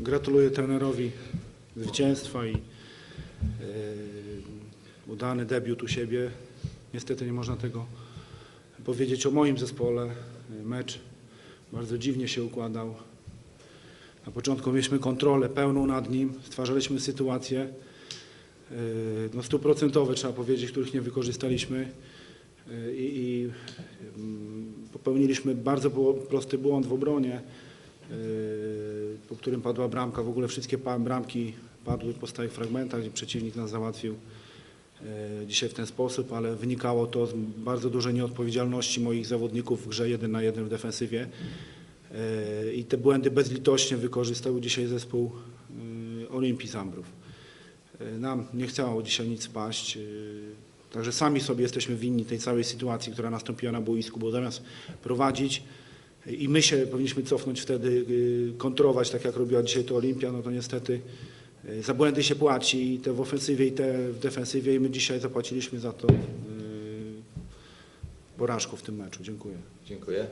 Gratuluję trenerowi zwycięstwa i e, udany debiut u siebie. Niestety nie można tego powiedzieć o moim zespole. Mecz bardzo dziwnie się układał. Na początku mieliśmy kontrolę pełną nad nim, stwarzaliśmy sytuacje e, no stuprocentowe, trzeba powiedzieć, których nie wykorzystaliśmy E, i, i mm, popełniliśmy bardzo prosty błąd w obronie, po którym padła bramka. W ogóle wszystkie bramki padły po stałych fragmentach, gdzie przeciwnik nas załatwił e, dzisiaj w ten sposób, ale wynikało to z bardzo dużej nieodpowiedzialności moich zawodników w grze 1 na 1 w defensywie. E, I te błędy bezlitośnie wykorzystał dzisiaj zespół e, Olimpii Zambrów. Nam nie chciało dzisiaj nic spaść. Także sami sobie jesteśmy winni tej całej sytuacji, która nastąpiła na boisku, bo zamiast prowadzić i my się powinniśmy cofnąć wtedy, e, kontrować, tak jak robiła dzisiaj to Olimpia, no to niestety e, za błędy się płaci i te w ofensywie i te w defensywie i my dzisiaj zapłaciliśmy za to e, porażką w tym meczu. Dziękuję. Dziękuję.